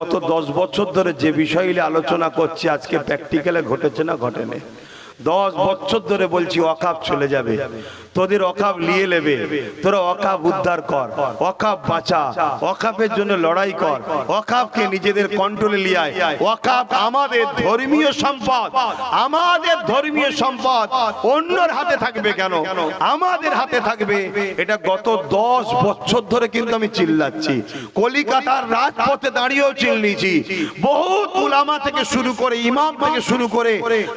গত দশ বছর ধরে যে বিষয় নিয়ে আলোচনা করছি, আজকে প্র্যাকটিক্যালে ঘটেছে না, ঘটেনি। দশ বছর ধরে বলছি অকাপ চলে যাবে। তোদের অকাপ নিয়ে নেবে। তোরা অকাপ উদ্ধার কর, অকাপ বাঁচা, অকাপের জন্য লড়াই কর, অকাপকে নিজেদের কন্ট্রোলে নিয়ে আয়। অকাপ আমাদের ধর্মীয় সম্পদ, আমাদের ধর্মীয় সম্পদ। অন্যর হাতে থাকবে কেন? আমাদের হাতে থাকবে। এটা গত দশ বছর ধরে কিন্তু আমি চিল্লাচ্ছি। কলিকাতার রাজপথে দাঁড়িয়েও চিল্লিছি বহু উলামা থেকে শুরু করে, ইমাম থেকে শুরু করে,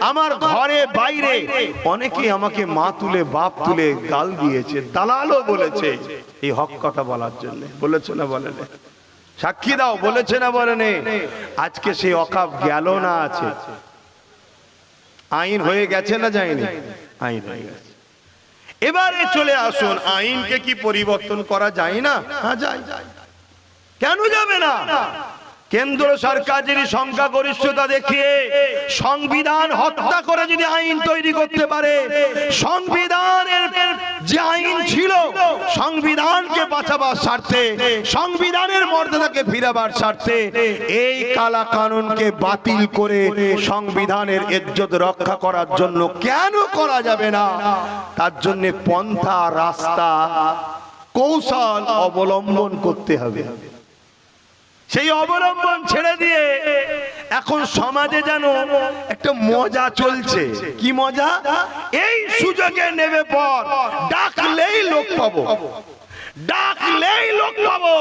আমার ঘরে, বাইরে অনেকেই আমাকে মা তুলে, বাপ তুলে গাল দিয়েছে, দালালও বলেছে এই হক কথা বলার জন্য। বলেছে না বলে সাক্ষী দাও, বলেছে না বলে আজকে সেই অকাপ গেল না আছে। আইন হয়ে গেছে না যায়নি? আইন হয়ে গেছে। এবারে চলে আসুন, আইনকে কি পরিবর্তন করা যায় না যায়। কেন যাবে না? কেন্দ্র সরকার যদি সংখ্যাগরিষ্ঠতা দেখিয়ে সংবিধান হত্যা করে যদি আইন তৈরি করতে পারে, সংবিধানের যে আইন ছিল, সংবিধানকে বাঁচাবার স্বার্থে, সংবিধানের মর্যাদাকে ফিরাবার স্বার্থে, এই কালা কানুনকে বাতিল করে সংবিধানের ইজ্জত রক্ষা করার জন্য কেন করা যাবে না? তার জন্য পন্থা, রাস্তা, কৌশল অবলম্বন করতে হবে। সেই অবলম্বন ছেড়ে দিয়ে এখন সমাজে যেন একটা মজা চলছে। কি মজা? এই সুযোগে নেবে পর ডাকলেই লোক পাবো। ডাকলেই লোক পাবো।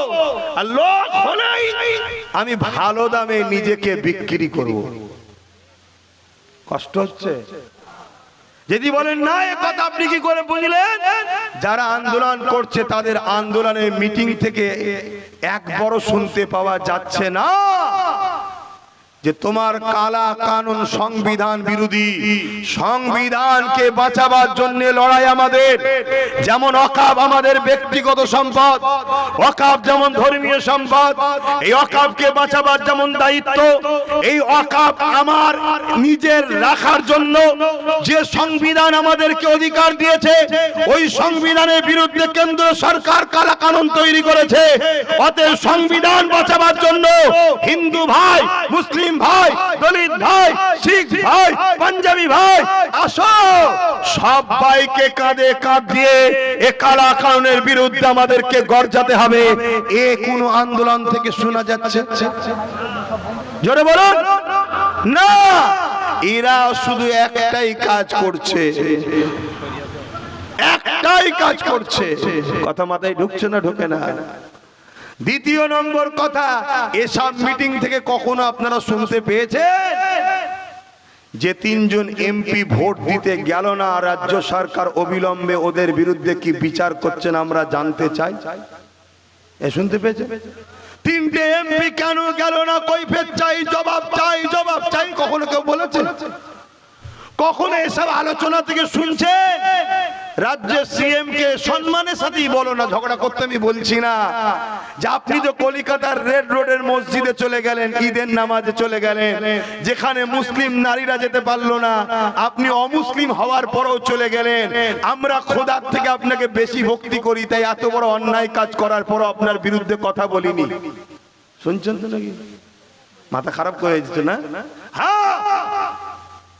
আর লোক হলেই আমি ভালো দামে নিজেকে বিক্রি করব। কষ্ট হচ্ছে? যদি বলেন, না, এ কথা আপনি কি করে বুঝলেন? যারা আন্দোলন করছে, তাদের আন্দোলনের মিটিং থেকে এক বড় শুনতে পাওয়া যাচ্ছে না। যে তোমার কালা কানুন সংবিধান বিরোধী, সংবিধানকে বাঁচাবার জন্য লড়াই আমাদের। যেমন অকাব আমাদের ব্যক্তিগত সম্পদ, অকাব যেমন ধর্মীয় সম্পদ, এই অকাবকে বাঁচাবার যেমন দায়িত্ব, এই অকাব আমার নিজের রাখার জন্য যে সংবিধান আমাদেরকে অধিকার দিয়েছে, ওই সংবিধানের বিরুদ্ধে কেন্দ্র সরকার কালা কানুন তৈরি করেছে। অতএব সংবিধান বাঁচাবার জন্য হিন্দু ভাই, মুসলিম ভাই দলিত ভাই শিখ ভাই পাঞ্জাবি ভাই আসো। সবাইকে কাঁধে কাঁধ দিয়ে এ কালা কানুনের বিরুদ্ধে আমাদেরকে গর্জাতে হবে। এ কোন আন্দোলন থেকে শোনা যাচ্ছে? জোরে বলুন। না এরা শুধু একটাই কাজ করছে। একটাই কাজ করছে। কথা মাথায় ঢুকছে না ঢুকে না। দ্বিতীয় নম্বর কথা এসব মিটিং থেকে কখনো আপনারা শুনতে পেয়েছেন? যে তিনজন এমপি ভোট দিতে গেল না, রাজ্য সরকার অবিলম্বে ওদের বিরুদ্ধে কি বিচার করছেন আমরা জানতে চাই। এ শুনতে পেয়েছে তিনটে এমপি কেন গেল না কৈফের চাই, জবাব চাই জবাব চাই, কখনো কেউ বলেছে? কখনো এসব আলোচনা থেকে শুনছে? রাজ্যের সিএম কে সম্মানের সাথেই বলো না, ঝগড়া করতে আমি বলছি না। আপনি তো কলিকাতার রেড রোডের মসজিদে চলে গেলেন, ঈদের নামাজে চলে গেলেন, যেখানে মুসলিম নারীরা যেতে পারল না। আপনি অমুসলিম হওয়ার পরেও চলে গেলেন। আমরা খোদার থেকে আপনাকে বেশি ভক্তি করি, তাই এত বড় অন্যায় কাজ করার পরও আপনার বিরুদ্ধে কথা বলিনি। শুনছেন তো নাকি? মাথা খারাপ করে দিচ্ছে না? হ্যাঁ!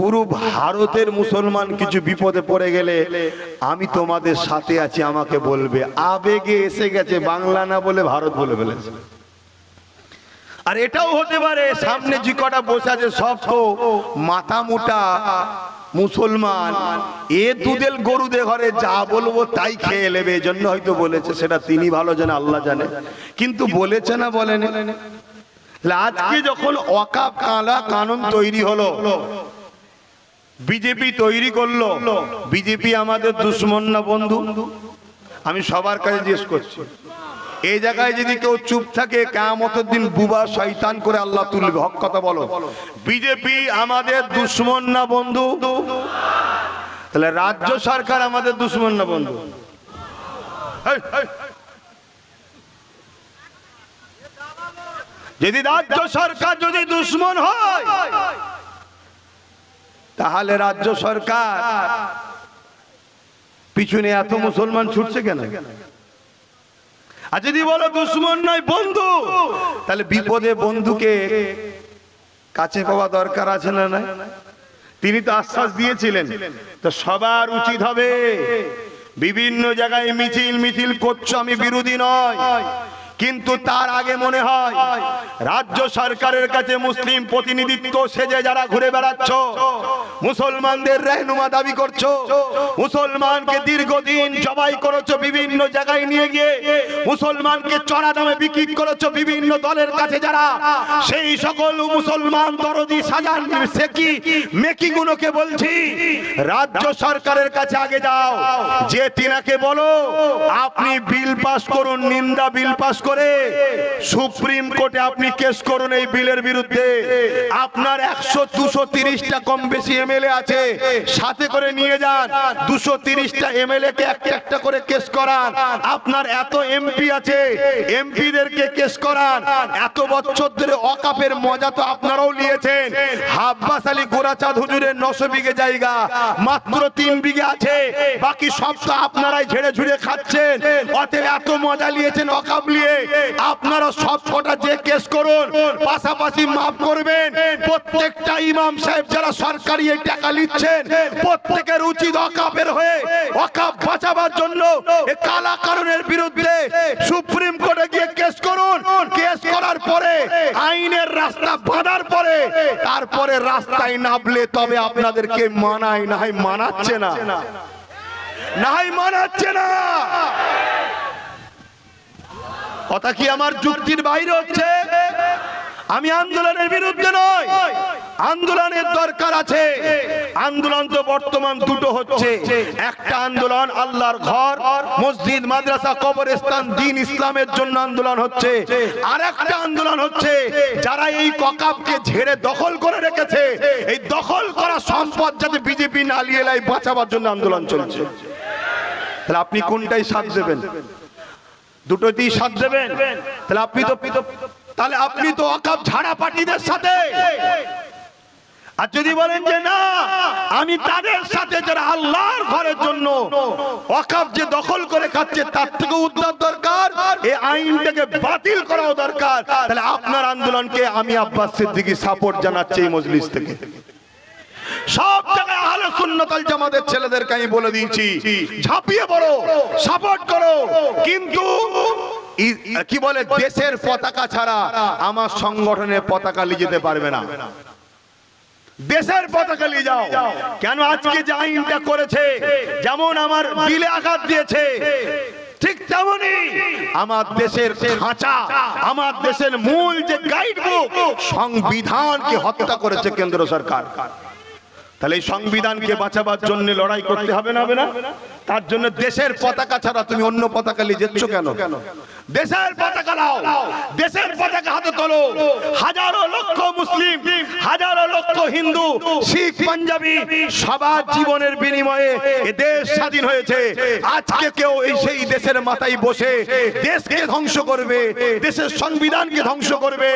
পুরো ভারতের মুসলমান কিছু বিপদে পড়ে গেলে আমি তোমাদের সাথে আছি, আমাকে বলবে। আবেগে এসে গেছে, বাংলা না বলে ভারত বলে ফেলেছে। আর এটাও হতে পারে, সামনে যে কটা বসে আছে, সব তো মাথা মোটা মুসলমান। এ দুদেল গরুদের ঘরে যা বলব তাই খেয়ে নেবে এই জন্য হয়তো বলেছে, সেটা তিনি ভালো জানে, আল্লাহ জানে। কিন্তু বলেছে না বলেন। আজকে যখন অকাপ কালা কানুন তৈরি হলো বিজেপি তৈরি করল। বিজেপি আমাদের দুশ্মন না বন্ধু? আমি সবার কাছে জিজ্ঞেস করছি। এই জায়গায় যদি কেউ চুপ থাকে কেমতের দিন বুবা শয়তান করে আল্লাহ তুলবে। হক কথা বলো। বিজেপি আমাদের দুশ্মন না বন্ধু? তাহলে রাজ্য সরকার আমাদের দুশ্মন না বন্ধু। যদি রাজ্য সরকার যদি দুশ্মন হয় তাহলে রাজ্য সরকার পিছনে এত মুসলমান ছুটছে কেন? আর যদি বলো দুশ্মন নয়, বন্ধু, তাহলে বিপদে বন্ধুকে কাছে পাওয়া দরকার আছে না না তিনি তো আশ্বাস দিয়েছিলেন তো সবার উচিত হবে বিভিন্ন জায়গায় মিছিল মিছিল করছ, আমি বিরোধী নয়। কিন্তু তার আগে মনে হয়, রাজ্য সরকারের কাছে মুসলিম প্রতিনিধিত্ব সেজে যারা ঘুরে বেড়াচ্ছ, মুসলমানদের রেহনুমা দাবি করছ, মুসলমানকে দীর্ঘদিন জবাই করেছ বিভিন্ন জায়গায় নিয়ে গিয়ে, মুসলমানকে চড়া দামে বিক্রি করেছ বিভিন্ন দলের কাছে যারা, সেই সকল মুসলমান দরদি সাজান সেকি মেকি গুলোকে বলছি? রাজ্য সরকারের কাছে আগে যাও, যে তিনাকে বলো, আপনি বিল পাস করুন, নিন্দা বিল পাস করে, সুপ্রিম কোর্টে আপনি কেস করুন এই বিলের বিরুদ্ধে। আপনার একশো দুশো তিরিশটা কম বেশি এমএলএ আছে, সাথে করে নিয়ে যান। দুশো তিরিশটা এমএলএ কে একটা একটা করে কেস করান। আপনার এত এমপি আছে, এমপিদেরকে কেস করান। এত বছর ধরে অকাপের মজা তো আপনারাও নিয়েছেন। হাব্বাস আলী গোরাচাঁদ হুজুরের নশো বিঘে জায়গা, মাত্র তিন বিঘে আছে। বাকি সব তো আপনারাই ঝেড়ে ঝুড়ে খাচ্ছেন। অতএব এত মজা নিয়েছেন অকাপ নিয়ে। আপনারা সব কটা যে কেস করুন, পাশাপাশি মাফ করবেন। প্রত্যেকটা ইমাম সাহেব যারা সরকারি এই টাকা নিচ্ছেন, প্রত্যেকের উচিত অকাপের হয়ে অকাপ বাঁচাবার জন্য কালা কারণের বিরুদ্ধে সুপ্রিম কোর্টে গিয়ে কেস করুন। কেস করার পরে, আইনের রাস্তা বাঁধার পরে, তারপরে রাস্তায় নামলে তবে আপনাদেরকে মানায়, না মানাচ্ছে না। না মানাচ্ছে না। কথা কি আমার যুক্তির বাইরে হচ্ছে? আমি আন্দোলনের বিরুদ্ধে নয় আন্দোলনের দরকার আছে। আন্দোলন তো বর্তমান দুটো হচ্ছে। একটা আন্দোলন আল্লাহর ঘর, মসজিদ, মাদ্রাসা, কবরস্থান, দিন ইসলামের জন্য আন্দোলন হচ্ছে। আর একটা আন্দোলন হচ্ছে, যারা এই ককাপকে ঝেড়ে দখল করে রেখেছে, এই দখল করা সম্পদ যাতে বিজেপি না লিয়ে লাই বাঁচাবার জন্য আন্দোলন চলছে। তাহলে আপনি কোনটাই সাথ দেবেন? দুটোতেই সাথ দেবেন। তাহলে আপনি তো তাহলে আপনি তো অকাপ ঝাড়া পার্টিদের সাথে। আর যদি বলেন যে না আমি তাদের সাথে যারা আল্লাহর ঘরের জন্য অকাপ যে দখল করে খাচ্ছে তার থেকে উদ্ধার দরকার এই আইনটাকে বাতিল করাও দরকার। তাহলে আপনার আন্দোলনকে আমি আব্বাস সিদ্দিকী সাপোর্ট জানাচ্ছি এই মজলিস থেকে। সব জায়গায় আহলে সুন্নাতাল জামাতের ছেলেদেরকে আমি বলে দিয়েছি, ঝাঁপিয়ে পড়ো, সাপোর্ট করো। কিন্তু কি বলে, দেশের পতাকা ছাড়া আমার সংগঠনের পতাকা নিয়ে যেতে পারবে না। দেশের পতাকা নিয়ে যাও। কেন আজকে যে আইনটা করেছে, যেমন আমার দিলে আঘাত দিয়েছে, ঠিক তেমনি আমার দেশের খাঁচা, আমার দেশের মূল যে গাইড বুক সংবিধানকে হত্যা করেছে কেন্দ্র সরকার। তাহলে এই সংবিধানকে বাঁচাবার জন্য লড়াই করতে হবে না তার জন্য দেশের পতাকা ছাড়া তুমি অন্য পতাকা নিয়ে যাচ্ছ কেন? দেশের পতাকা নাও। দেশের পতাকা হাতে তোলো। হাজারো লক্ষ মুসলিম, হাজারো লক্ষ হিন্দু, শিখ, পাঞ্জাবি, সবার জীবনের বিনিময়ে এ দেশ স্বাধীন হয়েছে। আজকে কেউ এই সেই দেশের মাথায় বসে দেশকে ধ্বংস করবে, দেশের সংবিধানকে ধ্বংস করবে,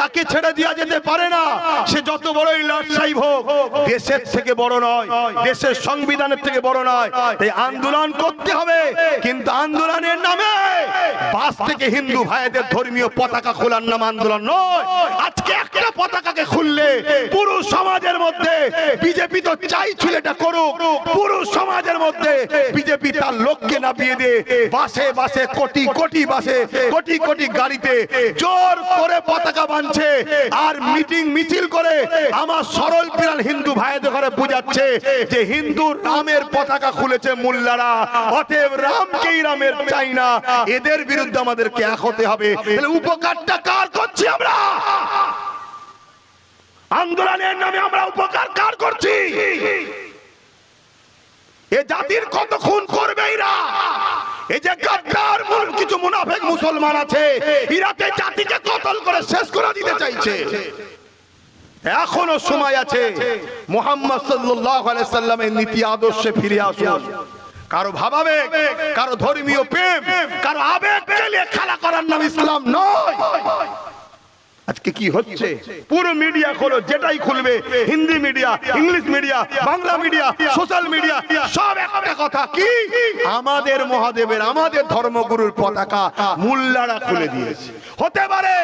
তাকে ছেড়ে দেওয়া যেতে পারে না। সে যত বড়ই লর্ড সাহেব হোক, দেশের থেকে বড় নয়, দেশের সংবিধানের থেকে বড় নয়। তাই আন্দোলন করতে হবে, কিন্তু আন্দোলনের নামে বাস থেকে হিন্দু ভাইদের ধর্মীয় পতাকা খোলার নাম আন্দোলন নয়। একটা পতাকাকে খুললে পুরো সমাজের মধ্যে বিজেপি তো চাইছিল এটা করুক। পুরো সমাজের মধ্যে বিজেপি তার লোককে দিয়ে বাসে বাসে, কোটি কোটি বাসে, কোটি কোটি গাড়িতে জোর করে পতাকা আর মিটিং মিছিল করে আমার সরল পিরাল হিন্দু ভাইদের ঘরে বুঝাচ্ছে যে হিন্দু রামের পতাকা খুলেছে মোল্লারা। অতএব রামকেই রামের চাই না। এদের বিরুদ্ধে আমাদেরকে এক হতে হবে। উপকারটা কার করছি আমরা? আন্দোলনের নামে আমরা উপকার কার করছি? এ জাতির কত খুন করবে এরা? এই যে গাদ্দার কিছু মুনাফেক মুসলমান আছে ইরাতে জাতিকে কতল করে শেষ করে দিতে চাইছে? এখনও সময় আছে, মোহাম্মদ আলাইহি সাল্লামের নীতি আদর্শে ফিরে আসুন। কারও ভাবাবে কারও ধর্মীয় প্রেম, কারও আবেগ খেলা করার নাম ইসলাম নয়। আজকে কি হচ্ছে? পুরো মিডিয়া খোলো, যেটাই খুলবে, Hindi media English media Bangla media social media সব একটা কথা। কি? আমাদের মহাদেবের, আমাদের ধর্মগুরুর পতাকা মুল্লারা খুলে দিয়েছে। হতে পারে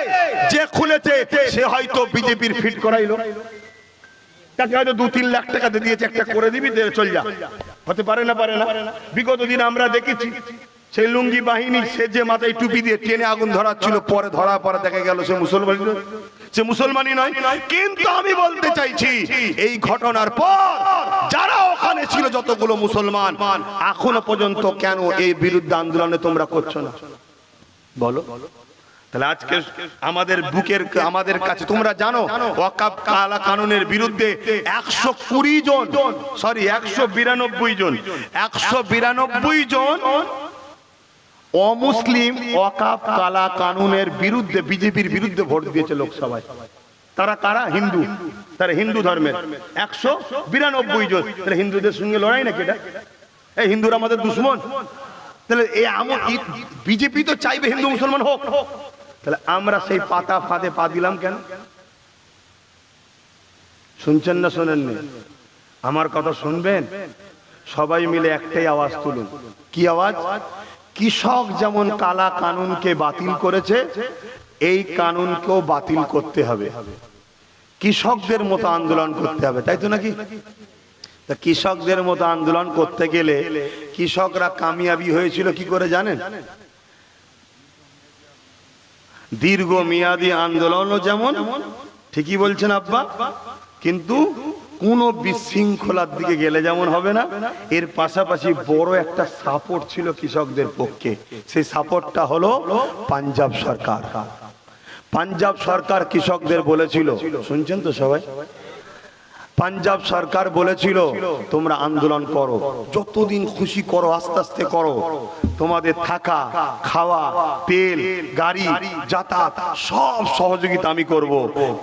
যে খুলেছে, সে হয়তো বিজেপির ফিট করাইলো। তাকে হয়তো দু তিন লাখ টাকা দিয়ে দিয়েছে, একটা করে দিবি চল যা। হতে পারে না পারে না। বিগত দিন আমরা দেখেছি। সেই লুঙ্গি বাহিনী, সে যে মাথায় টুপি দিয়ে টেনে আগুন ধরাচ্ছিল, পরে ধরা, পরে দেখা গেল সে মুসলমান সে মুসলমানই নয়। কিন্তু আমি বলতে চাইছি, এই ঘটনার পর যারা ওখানে ছিল যতগুলো মুসলমান, এখনও পর্যন্ত কেন এই বিরুদ্ধে আন্দোলনে তোমরা করছ না? বলো। তাহলে আজকে আমাদের বুকের, আমাদের কাছে তোমরা জানো, ওয়াকাব কালা কানুনের বিরুদ্ধে একশো কুড়ি জন সরি একশো বিরানব্বই জন, একশো বিরানব্বই জন অমুসলিম ওয়াকাব কালা কানুনের বিরুদ্ধে, বিজেপির বিরুদ্ধে ভোট দিয়েছে লোকসভায়। তারা কারা? হিন্দু। তারা হিন্দু ধর্মের। একশো বিরানব্বই জন। তাহলে হিন্দুদের সঙ্গে লড়াই নাকি এটা? এই হিন্দুরা আমাদের দুশ্মন। তাহলে এই আমল বিজেপি তো চাইবে হিন্দু মুসলমান হোক। তাহলে আমরা সেই পাতা ফাঁদে পা দিলাম কেন? শুনছেন না শোনেননি? আমার কথা শুনবেন? সবাই মিলে একটাই আওয়াজ তুলুন। কি আওয়াজ? কৃষক যেমন কালা কানুনকে বাতিল করেছে, এই কানুনকেও বাতিল করতে হবে। কৃষকদের মতো আন্দোলন করতে হবে, তাই তো নাকি? তা কৃষকদের মতো আন্দোলন করতে গেলে কৃষকরা কামিয়াবি হয়েছিল কি করে জানেন? দীর্ঘ মেয়াদী আন্দোলনও যেমন, ঠিকই বলছেন আব্বা, কিন্তু কোন বিশৃঙ্খলার দিকে গেলে যেমন হবে না, এর পাশাপাশি বড় একটা সাপোর্ট ছিল কৃষকদের পক্ষে। সেই সাপোর্টটা হলো পাঞ্জাব সরকার। পাঞ্জাব সরকার কৃষকদের বলেছিল, শুনছেন তো সবাই? পাঞ্জাব সরকার বলেছিল, তোমরা আন্দোলন করো। যতদিন খুশি করো, আস্তে আস্তে করো। তোমাদের থাকা, খাওয়া, তেল, গাড়ি, যাতায়াত সব সহযোগিতা আমি করব।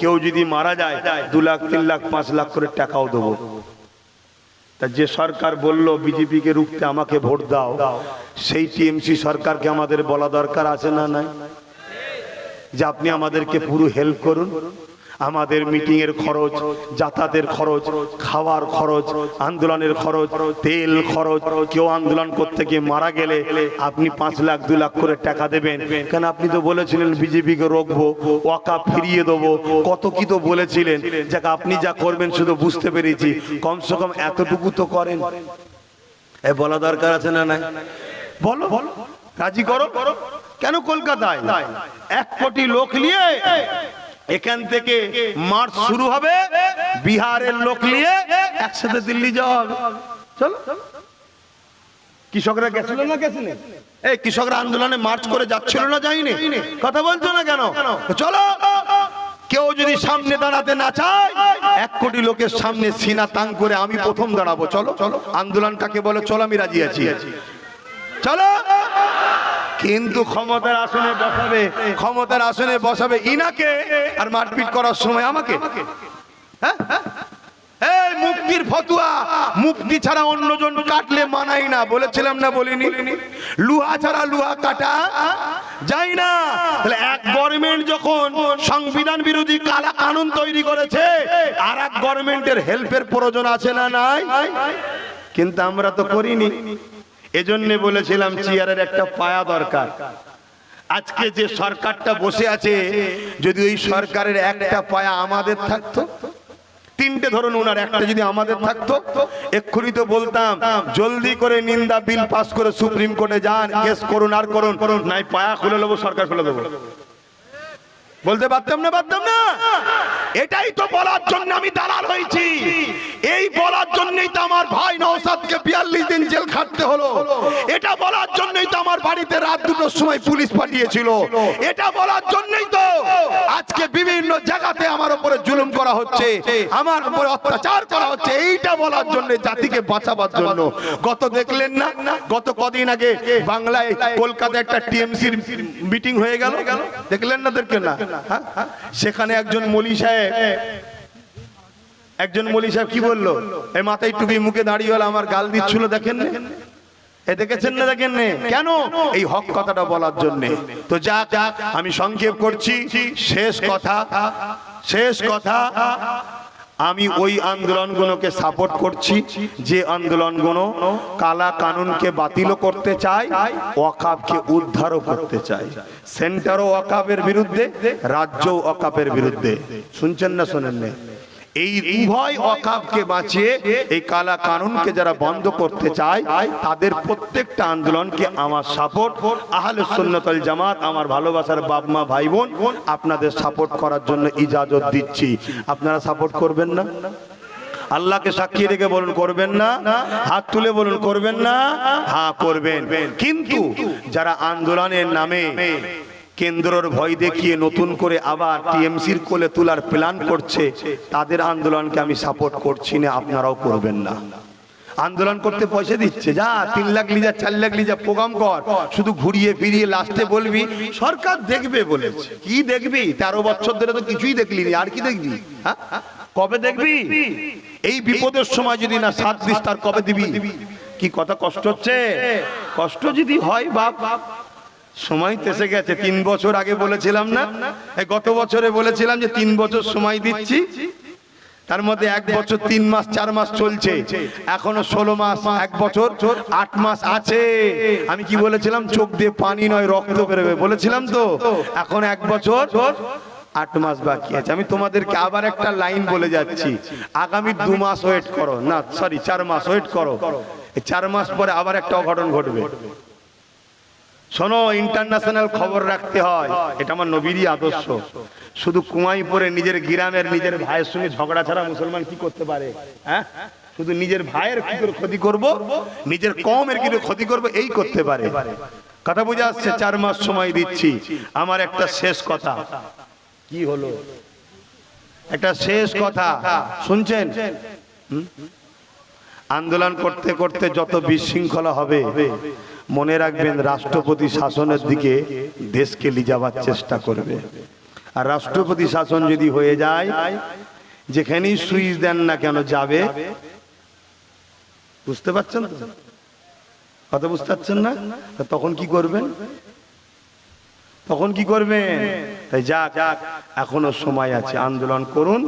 কেউ যদি মারা যায়, দু লাখ, তিন লাখ, পাঁচ লাখ করে টাকাও দেবো। তা যে সরকার বলল, বিজেপিকে রুখতে আমাকে ভোট দাও। সেই টিএমসি সরকারকে আমাদের বলা দরকার আছে না নাই? যে আপনি আমাদেরকে পুরো হেল্প করুন। আমাদের মিটিং এর খরচ যাতায়াতের খরচ খাওয়ার খরচ আন্দোলনের খরচ তেল খরচ কেউ আন্দোলন করতে গিয়ে মারা গেলে আপনি পাঁচ লাখ দু লাখ করে টাকা দেবেন। কেন আপনি তো বলেছিলেন বিজেপিকে রোখবো ওয়াকা ফিরিয়ে দেবো। কত কি তো বলেছিলেন? যাকে আপনি যা করবেন শুধু বুঝতে পেরেছি। কমসে কম এতটুকু তো করেন। এ বলা দরকার আছে না নাই? বলো বলো। রাজি করো? কেন কলকাতায়? এক কোটি লোক নিয়ে এখান থেকে মার্চ শুরু হবে, বিহারের লোক নিয়ে একসাথে দিল্লি যাওয়া চলো। কৃষকরা গেছিল না গেছিল এই কৃষকরা আন্দোলনে মার্চ করে যাচ্ছিল না যায়নি? কথা বলছো না কেন? চলো। কেউ যদি সামনে দাঁড়াতে না চায়, এক কোটি লোকের সামনে সিনা তাং করে আমি প্রথম দাঁড়াবো। চলো চলো। আন্দোলন কাকে বলে, চলো আমি রাজি আছি। চলো। কিন্তু ক্ষমতার আসনে বসাবে, ক্ষমতার আসনে বসাবে ইনাকে আর মারপিট করার সময় আমাকে। হ্যাঁ? মুক্তির ফতুয়া, মুক্তি ছাড়া অন্যজন কাটলে মানাই না, বলেছিলাম না বলিনি? লুহা ছাড়া লুহা কাটা যায় না। তাহলে এক গভর্নমেন্ট যখন সংবিধান বিরোধী কালা কানুন তৈরি করেছে আর এক গভর্নমেন্টের হেল্পের প্রয়োজন আছে না নাই? কিন্তু আমরা তো করিনি। এজন্য বলেছিলাম চেয়ারের একটা পায়া দরকার। আজকে যে সরকারটা বসে আছে যদি ওই সরকারের একটা পায়া আমাদের থাকতো তিনটে ধরুন ওনার একটা যদি আমাদের থাকতো এক্ষুনি তো বলতাম জলদি করে নিন্দা বিল পাস করে সুপ্রিম কোর্টে যান কেস করুন আর করুন নাই পায়া খুলে নেব সরকার খুলে দেবো। বলতে পারতাম না পারতাম না। এটাই তো বলার জন্য আমি দালাল হয়েছি। এই বলার জন্যই তো আমার ভাই নওসাদকে বিয়াল্লিশ দিন জেল খাটতে হলো। এটা বলার জন্যই তো আমার বাড়িতে রাত দুটোর সময় পুলিশ পাঠিয়েছিল। এটা বলার জন্যই তো আজকে বিভিন্ন জায়গাতে আমার উপরে জুলুম করা হচ্ছে। আমার উপরে অত্যাচার করা হচ্ছে। এইটা বলার জন্য জাতিকে বাঁচাবার জন্য। গত দেখলেন না? গত কদিন আগে বাংলায় কলকাতায় একটা টিএমসির মিটিং হয়ে গেল। দেখলেন না দেখলেন না? সেখানে একজন মলি সাহেব, একজন মলি সাহেব কি বলল? এই মাথায় টুপি, মুখে দাঁড়িয়ে হলো, আমার গাল দিচ্ছিল, দেখেন এ দেখেছেন না, দেখেন? কেন? এই হক কথাটা বলার জন্য। তো যাক, আমি সংক্ষেপ করছি। শেষ কথা শেষ কথা। আমি ওই আন্দোলনগুলোকে সাপোর্ট করছি, যে আন্দোলনগুলো কালা কানুনকে বাতিলও করতে চায়, ওয়াকাবকে উদ্ধারও করতে চায়। সেন্টারও ওয়াকাবের বিরুদ্ধে রাজ্য ওয়াকাবের বিরুদ্ধে। শুনছেন না শোনেন না এই উভয় অকাবকে বাঁচিয়ে এই কালা কানুনকে যারা বন্ধ করতে চায়, তাদের প্রত্যেকটা আন্দোলনকে আমার সাপোর্ট আহলে সুন্নতল জামাত, আমার ভালোবাসার বাপ, মা, ভাই, বোন, আপনাদের সাপোর্ট করার জন্য ইজাজত দিচ্ছি। আপনারা সাপোর্ট করবেন না? আল্লাহকে সাক্ষী রেখে বলুন, করবেন না? হাত তুলে বলুন, করবেন না? হ্যাঁ করবেন। কিন্তু যারা আন্দোলনের নামে কেন্দ্রর ভয় দেখিয়ে নতুন করে আবার টিএমসির কোলে তোলার প্ল্যান করছে, তাদের আন্দোলনকে আমি সাপোর্ট করছি না, আপনারাও করবেন না। আন্দোলন করতে পয়সা দিচ্ছে, যা তিন লাখ লিজা, চার লাখ লিজা প্রোগ্রাম কর, শুধু ঘুরিয়ে ফিরিয়ে লাস্টে বলবি, সরকার দেখবে বলেছে। কি দেখবি? তেরো বছর ধরে তো কিছুই দেখলি আর কি দেখবি? হ্যাঁ? কবে দেখবি? এই বিপদের সময় যদি না সাত দিস তার কবে দিবি? কি কথা কষ্ট হচ্ছে? কষ্ট যদি হয় বাপ সময় তো এসে গেছে, তিন বছর আগে বলেছিলাম না? গত বছরে বলেছিলাম যে তিন বছর সময় দিচ্ছি। তার মধ্যে এক বছর তিন মাস, চার মাস চলছে। এখনও ষোলো মাস, এক বছর, আট মাস আছে। আমি কি বলেছিলাম? চোখ দিয়ে পানি নয়, রক্ত বেরোবে। বলেছিলাম তো? এখন এক বছর, আট মাস বাকি আছে। আমি তোমাদেরকে আবার একটা লাইন বলে যাচ্ছি। আগামী দু মাস ওয়েট করো। না, সরি, চার মাস, ওয়েট করো। চার মাস পরে আবার একটা অঘটন ঘটবে। শোনো ইন্টারন্যাশনাল খবর রাখতে হয়। এটা আমার নবীরই আদর্শ। শুধু কুমাই পরে নিজের গ্রামের নিজের ভাইয়ের সঙ্গে ঝগড়া ছাড়া মুসলমান কি করতে পারে? হ্যাঁ? শুধু নিজের ভাইয়ের কি করে ক্ষতি করব? নিজের কমের কি ক্ষতি করব? এই করতে পারে। কথা বুঝে আসছে চার মাস সময় দিচ্ছি। আমার একটা শেষ কথা। কি হলো? একটা শেষ কথা। শুনছেন? আন্দোলন করতে করতে যত বিশৃঙ্খলা হবে মনে রাখবেন, রাষ্ট্রপতি শাসনের দিকে দেশকে লিজাবার চেষ্টা করবে। আর রাষ্ট্রপতি শাসন যদি হয়ে যায়, যেখানেই সুইচ দেন না কেন যাবে? বুঝতে পারছেন কথা বুঝতে পারছেন না? তখন কি করবেন? তখন কি করবে? তাই যাক এখনও সময় আছে, আন্দোলন করুন।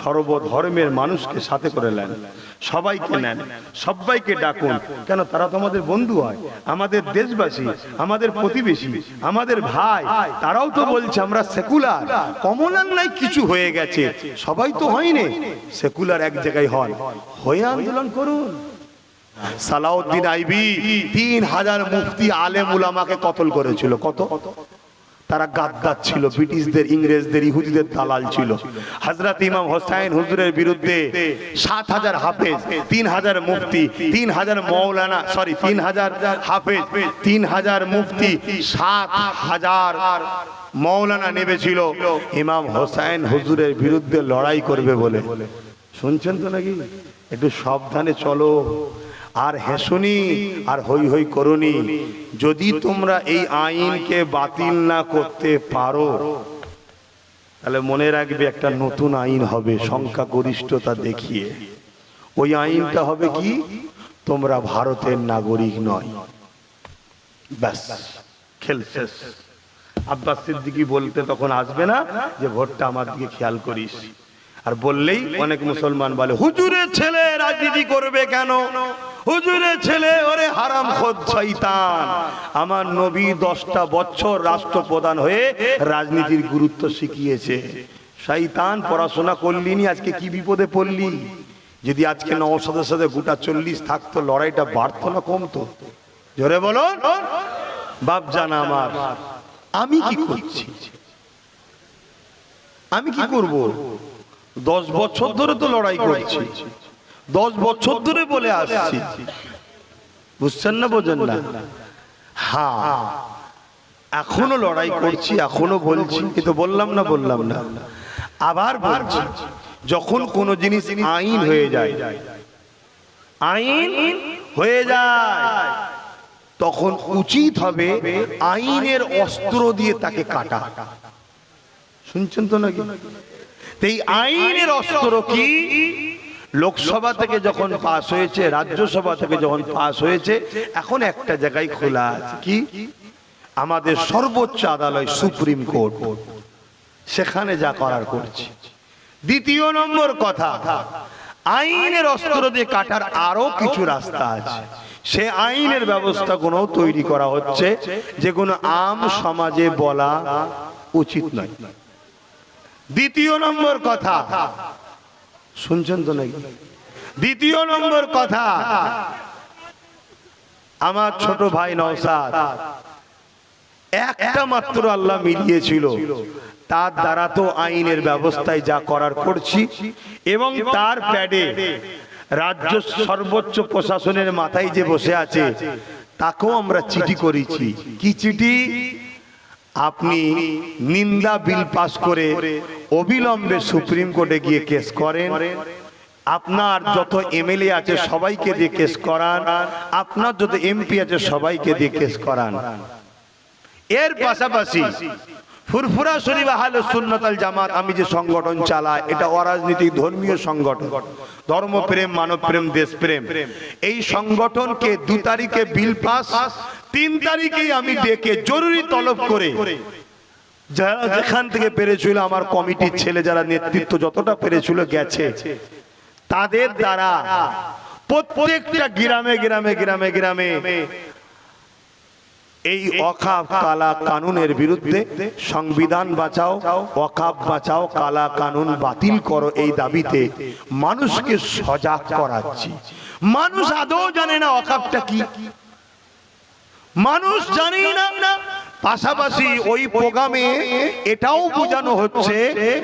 সর্বধর্মের মানুষকে সাথে করে নেন, সবাইকে নেন, সবাইকে ডাকুন। কেন? তারা তো আমাদের বন্ধু হয়, আমাদের দেশবাসী, আমাদের প্রতিবেশী, আমাদের ভাই। তারাও তো বলছে, আমরা সেকুলার। কমলার নাই, কিছু হয়ে গেছে। সবাই তো হয়নি, সেকুলার এক জায়গায় হন। হয়ে আন্দোলন করুন। সালাউদ্দিন আইবি তিন হাজার মুফতি আলেম উলামাকে কতল করেছিল কত কত? তারা গাদ্দার ছিল, ব্রিটিশদের, ইংরেজদের, ইহুদিদের দালাল ছিল। হজরত ইমাম হোসাইন হুজুরের বিরুদ্ধে সাত হাজার হাফেজ, তিন হাজার মুফতি, তিন হাজার মৌলানা সরি তিন হাজার হাফেজ, তিন হাজার মুফতি, সাত হাজার মৌলানা নেমেছিল। ইমাম হোসাইন হুজুরের বিরুদ্ধে লড়াই করবে বলে। শুনছেন তো নাকি? একটু সাবধানে চলো। আর হেসুনি, আর হই হই করুনি। যদি তোমরা এই আইনকে বাতিল না করতে পারো, তাহলে মনে রাখবে একটা নতুন আইন হবে সংখ্যা গরিষ্ঠতা দেখিয়ে। ওই আইনটা হবে কি? তোমরা ভারতের নাগরিক নয়। ব্যাস আব্বাস বলতে তখন আসবে না যে, ভোটটা আমার দিকে খেয়াল করিস। আর বললেই অনেক মুসলমান বলে, হুজুরের ছেলে রাজনীতি করবে কেন? হুজুরের ছেলে, ওরে হারাম খোদ শয়তান। আমার নবী দশটা বছর রাষ্ট্রপ্রধান হয়ে রাজনীতির গুরুত্ব শিখিয়েছে। শয়তান পড়াশোনা করলিনি, আজকে কি বিপদে পড়লি? যদি আজকে নওসাদের সাথে গোটা চল্লিশ থাকতো, লড়াইটা বাড়তো না, কমতো? জোরে বলো বাপ জানা আমার, আমি কি করছি? আমি কি করব? দশ বছর ধরে তো লড়াই করছি। দশ বছর ধরে বলে আসছি। বুঝছেন না বোঝেন না? হ্যাঁ এখনও লড়াই করছি, এখনও বলছি, কিন্তু বললাম না বললাম না। আবার বলছি, যখন কোনো জিনিস আইন হয়ে যায়, আইন হয়ে যায়, তখন উচিত হবে আইনের অস্ত্র দিয়ে তাকে কাটা। শুনছেন তো নাকি? এই আইনের অস্ত্র কি? লোকসভা থেকে যখন পাস হয়েছে রাজ্যসভা থেকে যখন পাস হয়েছে এখন একটা জায়গায় খোলা আছে। কি? আমাদের সর্বোচ্চ আদালত সুপ্রিম কোর্ট। সেখানে যা করার করছি। দ্বিতীয় নম্বর কথা আইনের অস্ত্র দিয়ে কাটার আরও কিছু রাস্তা আছে। সে আইনের ব্যবস্থা কোনো তৈরি করা হচ্ছে যে কোনো আম সমাজে বলা উচিত নয়। দ্বিতীয় নম্বর কথা শুনছেন তো নাকি? দ্বিতীয় নম্বর কথা। আমার ছোট ভাই নওসাদ, একটা মাত্র আল্লাহ মিলিয়েছিল। তার দ্বারা তো আইনের ব্যবস্থায় যা করার করছি এবং তার প্যাডে রাজ্য সর্বোচ্চ প্রশাসনের মাথায় যে বসে আছে, তাকেও আমরা চিঠি করেছি। কি চিঠি? আপনি নিন্দা বিল পাস করে অবিলম্বে সুপ্রিম কোর্টে গিয়ে কেস করেন। আপনার যত এমএলএ আছে সবাইকে দিয়ে কেস করান। আপনার যত এমপি আছে সবাইকে দিয়ে কেস করান। এর পাশাপাশি ফুরফুরা শরীফ আহলে সুন্নাতাল জামাত, আমি যে সংগঠন চালাই, এটা অরাজনৈতিক ধর্মীয় সংগঠন। ধর্মপ্রেম, মানবপ্রেম, দেশপ্রেম। এই সংগঠনকে দু তারিখে বিল পাস তিন তারিখেই আমি ডেকে জরুরি তলব করে। যারা যেখান থেকে পেরেছিল আমার কমিটির ছেলে যারা নেতৃত্ব যতটা পেরেছিল গেছে। তাদের দ্বারা প্রত্যেকটা গ্রামে গ্রামে গ্রামে গ্রামে এই অকাপ কালা কানুনের বিরুদ্ধে সংবিধান বাঁচাও অকাপ বাঁচাও কালা কানুন বাতিল করো এই দাবিতে। মানুষকে সজাগ করাচ্ছি। মানুষ আদৌ জানে না অকাপটা কি। মানুষ জানেই না। পাশাপাশি ওই প্রোগ্রামে এটাও বোঝানো হচ্ছে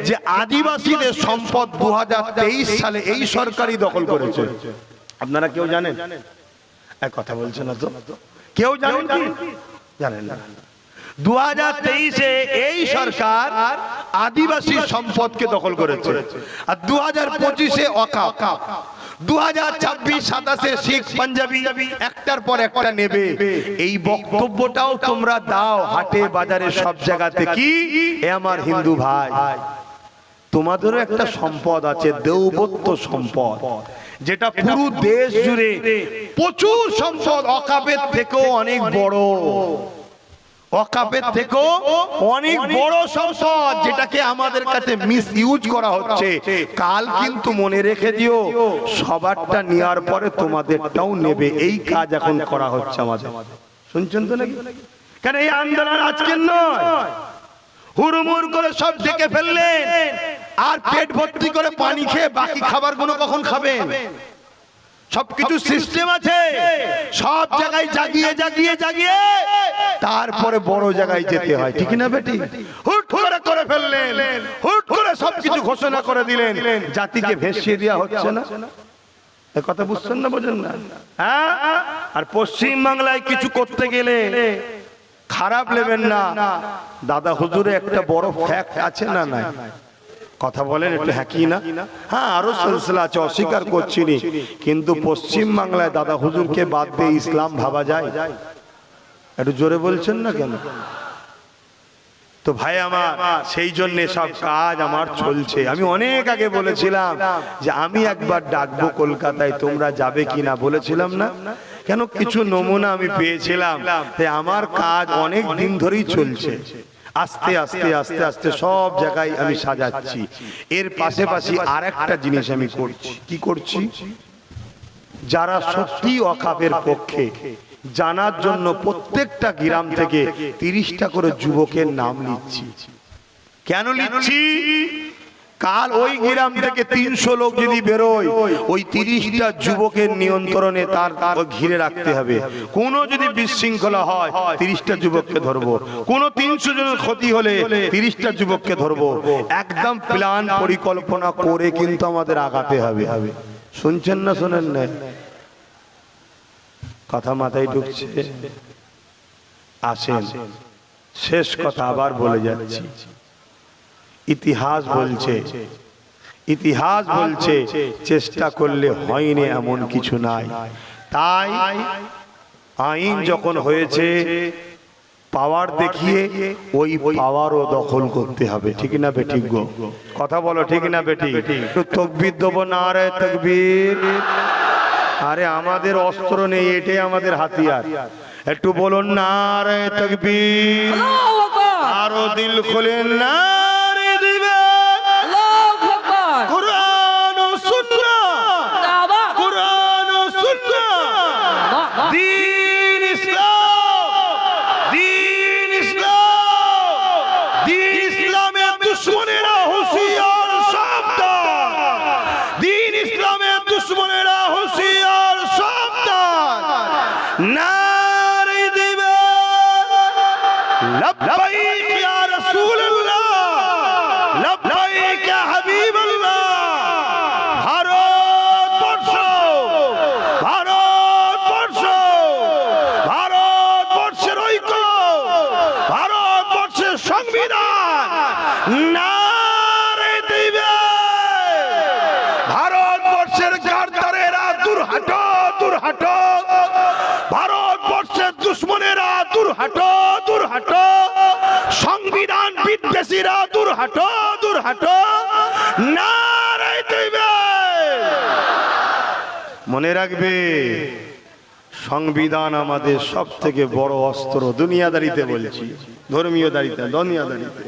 যে আদিবাসীদের সম্পদ দু হাজার তেইশ সালে এই সরকারি দখল করেছে। আপনারা কেউ জানেন? এক কথা বলছে না তো? কেউ জানেন কি? জানেন না? দু হাজার তেইশে এই সরকার আদিবাসী সম্পদকে দখল করেছে। আর দু হাজার পঁচিশে অকাপ। দু হাজার ছাব্বিশ সাতাশে পাঞ্জাবি একটার পর নেবে। এই বক্তব্যটাও তোমরা দাও হাটে বাজারে সব এ আমার হিন্দু ভাই, তোমাদেরও একটা সম্পদ আছে দেওবত্য সম্পদ, যেটা পুরো দেশ জুড়ে প্রচুর সম্পদ অকাপের থেকেও অনেক বড়। অকাপের থেকেও অনেক বড় সম্পদ যেটাকে আমাদের কাছে মিস ইউজ করা হচ্ছে। কাল কিন্তু মনে রেখে দিও সবারটা নেওয়ার পরে তোমাদেরটাও নেবে। এই কাজ এখন করা হচ্ছে আমাদের। শুনছেন তো নাকি? কেন এই আন্দোলন আজকের নয়? হুড়মুড় করে সব ডেকে ফেললেন। আর পেট ভর্তি করে পানি খেয়ে বাকি খাবারগুলো কখন খাবেন? সবকিছু সিস্টেম আছে। সব জায়গায় জাগিয়ে জাগিয়ে জাগিয়ে। তারপরে বড় জায়গায় যেতে হয়। ঠিক না বেটি? হুট করে করে ফেললেন। হুট করে সবকিছু ঘোষণা করে দিলেন। জাতিকে ভেসিয়ে দেওয়া হচ্ছে না? কথা বুঝছেন না বোঝেন না? হ্যাঁ? আর পশ্চিম বাংলায় কিছু করতে গেলে খারাপ নেবেন না। দাদা হুজুরে একটা বড় ফ্যাক্ট আছে না নাই? কথা বলেন একটু হ্যাঁ কি না? হ্যাঁ আরও সিলসিলা আছে অস্বীকার করছি নি। কিন্তু পশ্চিম বাংলায় দাদা হুজুরকে বাদ দিয়ে ইসলাম ভাবা যায়? একটু জোরে বলছেন না কেন? তো ভাই আমার সেই জন্য সব কাজ আমার চলছে। আমি অনেক আগে বলেছিলাম যে আমি একবার ডাকবো কলকাতায় তোমরা যাবে কিনা বলেছিলাম না? কেন? কিছু নমুনা আমি পেয়েছিলাম। তাই আমার কাজ অনেক দিন ধরেই চলছে। আস্তে আস্তে আস্তে আস্তে সব জায়গায় আমি সাজাচ্ছি। এর পাশাপাশি আর একটা জিনিস আমি করছি। কি করছি? যারা সত্যি অকাপের পক্ষে জানার জন্য প্রত্যেকটা গ্রাম থেকে তিরিশটা করে যুবকের নাম নিচ্ছি। কেন লিখছি কাল ওই গ্রাম থেকে তিনশো লোক যদি বেরোয় ওই তিরিশটা যুবকের নিয়ন্ত্রণে তার ঘিরে রাখতে হবে। কোনো যদি বিশৃঙ্খলা হয় তিরিশটা যুবককে ধরবো। কোনো তিনশো জনের ক্ষতি হলে তিরিশটা যুবককে ধরবো। একদম প্ল্যান পরিকল্পনা করে কিন্তু আমাদের আগাতে হবে। শুনছেন না শোনেন না কথা মাথায় ঢুকছে। আসেন। শেষ কথা আবার বলে যাচ্ছি। ইতিহাস বলছে। ইতিহাস বলছে চেষ্টা করলে হয়নি এমন কিছু নাই। তাই আইন যখন হয়েছে পাওয়ার দেখিয়ে ওই পাওয়ারও দখল করতে হবে। ঠিক না বেঠিক গো? কথা বলো ঠিক না বেটি একটু তকবির দেবো না রে তকবির? আরে আমাদের অস্ত্র নেই এটাই আমাদের হাতিয়ার। একটু বলুন না রে তকবির? আরও দিল খুলেন না। লব্বাইক দুশ্মনেরা দূর হাটো। সংবিধান বিদ্বেষীরা দূর হাটো দূর হাটো। মনে রাখবে, সংবিধান আমাদের সব থেকে বড় অস্ত্র, দুনিয়াদারিতে বলছি, ধর্মীয় দারিতে দুনিয়াদারিতে